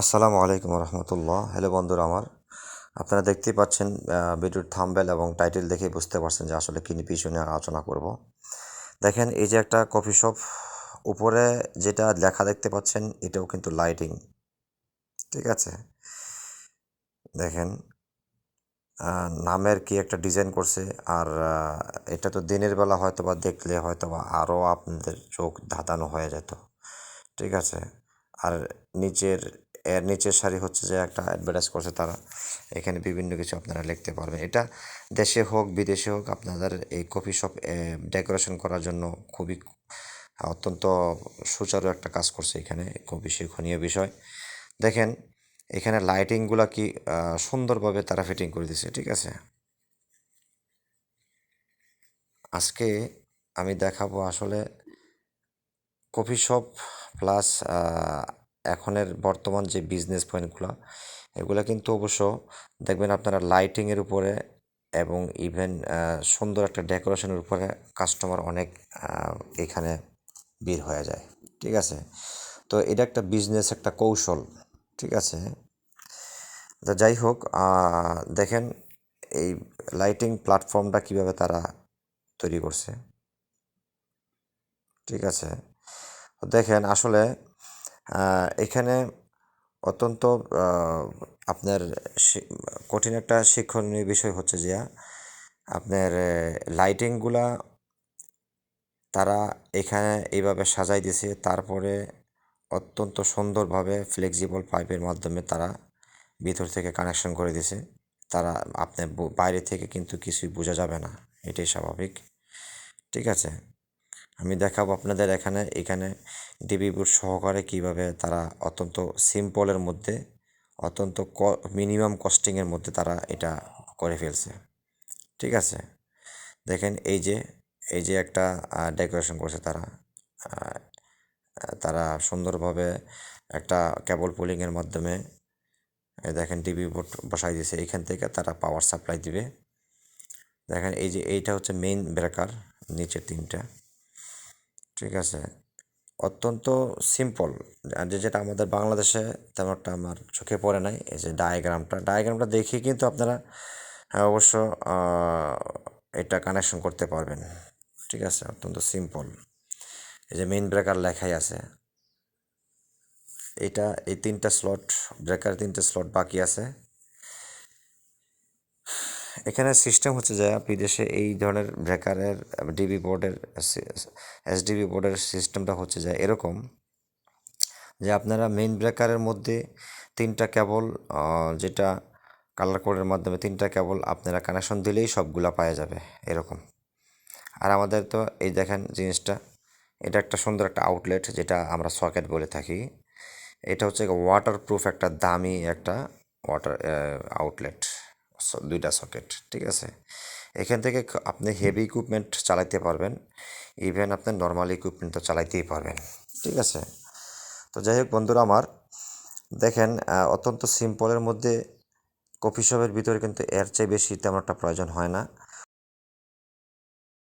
আসসালামু আলাইকুম রহমতুল্লাহ। হ্যালো বন্ধুরা আমার। আপনারা দেখতেই পাচ্ছেন ভিডিওর থাম্বেল এবং টাইটেল দেখে বুঝতে পারছেন যে আসলে কী পিছনে আলোচনা করব। দেখেন, এই যে একটা কফি শপ, উপরে যেটা লেখা দেখতে পাচ্ছেন, এটাও কিন্তু লাইটিং। ঠিক আছে? দেখেন নামের কি একটা ডিজাইন করছে, আর এটা তো দিনের বেলা হয়তো বা দেখলে হয়তো বা আরও আপনাদের চোখ ধাঁধানো হয়ে যেত। ঠিক আছে? আর নিচের এর নিচের সারি হচ্ছে যে একটা অ্যাডভার্টাইজ করছে তারা। এখানে বিভিন্ন কিছু আপনারা লিখতে পারবেন। এটা দেশে হোক, বিদেশে হোক, আপনাদের এই কফি শপ ডেকোরেশন করার জন্য খুবই, অত্যন্ত সুচারু একটা কাজ করছে এখানে খুবই শিক্ষণীয় বিষয়। দেখেন, এখানে লাইটিংগুলো কি সুন্দরভাবে তারা ফিটিং করে দিছে, ঠিক আছে? আজকে আমি দেখাবো আসলে কফি শপ প্লাস এখনের বর্তমান যে বিজনেস পয়েন্টগুলো এগুলো কিন্তু অবশ্য দেখবেন আপনারা লাইটিংয়ের উপরে এবং ইভেন সুন্দর একটা ডেকোরেশনের উপরে কাস্টমার অনেক এখানে বের হয়ে যায়, ঠিক আছে? তো এটা একটা বিজনেস একটা কৌশল, ঠিক আছে? তো যাই হোক দেখেন এই লাইটিং প্ল্যাটফর্মটা কীভাবে তারা তৈরি করছে, ঠিক আছে? দেখেন আসলে এখানে অত্যন্ত আপনার কঠিন একটা শিক্ষণীয় বিষয় হচ্ছে যে, আপনার লাইটিংগুলা তারা এখানে এইভাবে সাজাই দিয়েছে তারপরে অত্যন্ত সুন্দরভাবে ফ্লেক্সিবল পাইপের মাধ্যমে তারা ভিতর থেকে কানেকশন করে দিয়েছে তারা আপনার বাইরে থেকে কিন্তু কিছুই বোঝা যাবে না, এটাই স্বাভাবিক। ঠিক আছে? আমি দেখাবো আপনাদের এখানে এখানে ডিবি বুট সহকারে কীভাবে তারা অত্যন্ত সিম্পলের মধ্যে, অত্যন্ত ক, মিনিমাম কস্টিংয়ের মধ্যে তারা এটা করে ফেলছে। ঠিক আছে? দেখেন এই যে এই যে একটা ডেকোরেশন করছে তারা। তারা সুন্দরভাবে একটা কেবল পুলিংয়ের মাধ্যমে দেখেন টিভি বোর্ড বসাই দিয়েছে। এইখান থেকে তারা পাওয়ার সাপ্লাই দিবে। দেখেন এই যে, এইটা হচ্ছে মেইন ব্রেকার নিচে তিনটা। ঠিক আছে? অত্যন্ত সিম্পল যে যেটা আমাদের বাংলাদেশে তেমন একটা আমার চোখে পড়ে নাই এই যে ডায়াগ্রামটা ডায়াগ্রামটা দেখে কিন্তু আপনারা হ্যাঁ, অবশ্য এটা কানেকশন করতে পারবেন। ঠিক আছে? অত্যন্ত সিম্পল এই যে মেইন ব্রেকার লেখাই আছে। এটা এই তিনটা স্লট ব্রেকার তিনটা স্লট বাকি আছে। এখানে সিস্টেম হচ্ছে যে বিদেশে এই ধরনের ব্রেকারের ডিবি বোর্ডের এসডিবি বোর্ডের সিস্টেমটা হচ্ছে যে এরকম যে আপনারা মেইন ব্রেকারের মধ্যে তিনটা কেবল যেটা কালার কোডের মাধ্যমে তিনটা কেবল আপনারা কানেকশন দিলেই সবগুলা পাওয়া যাবে এরকম। আর আমাদের তো এই দেখেন জিনিসটা, এটা একটা সুন্দর একটা আউটলেট যেটা আমরা সকেট বলে থাকি। এটা হচ্ছে ওয়াটার প্রুফ একটা দামি একটা ওয়াটার আউটলেট দুইটা সকেট, ঠিক আছে? এখান থেকে আপনি হেভি ইকুইপমেন্ট চালাইতে পারবেন। ইভেন আপনি নর্মাল ইকুইপমেন্ট তো চালাইতেই পারবেন, ঠিক আছে? তো যাই হোক বন্ধুরা আমার, দেখেন অত্যন্ত সিম্পলের মধ্যে কফি শপের ভিতরে কিন্তু এর চেয়ে বেশি তেমন একটা প্রয়োজন হয় না।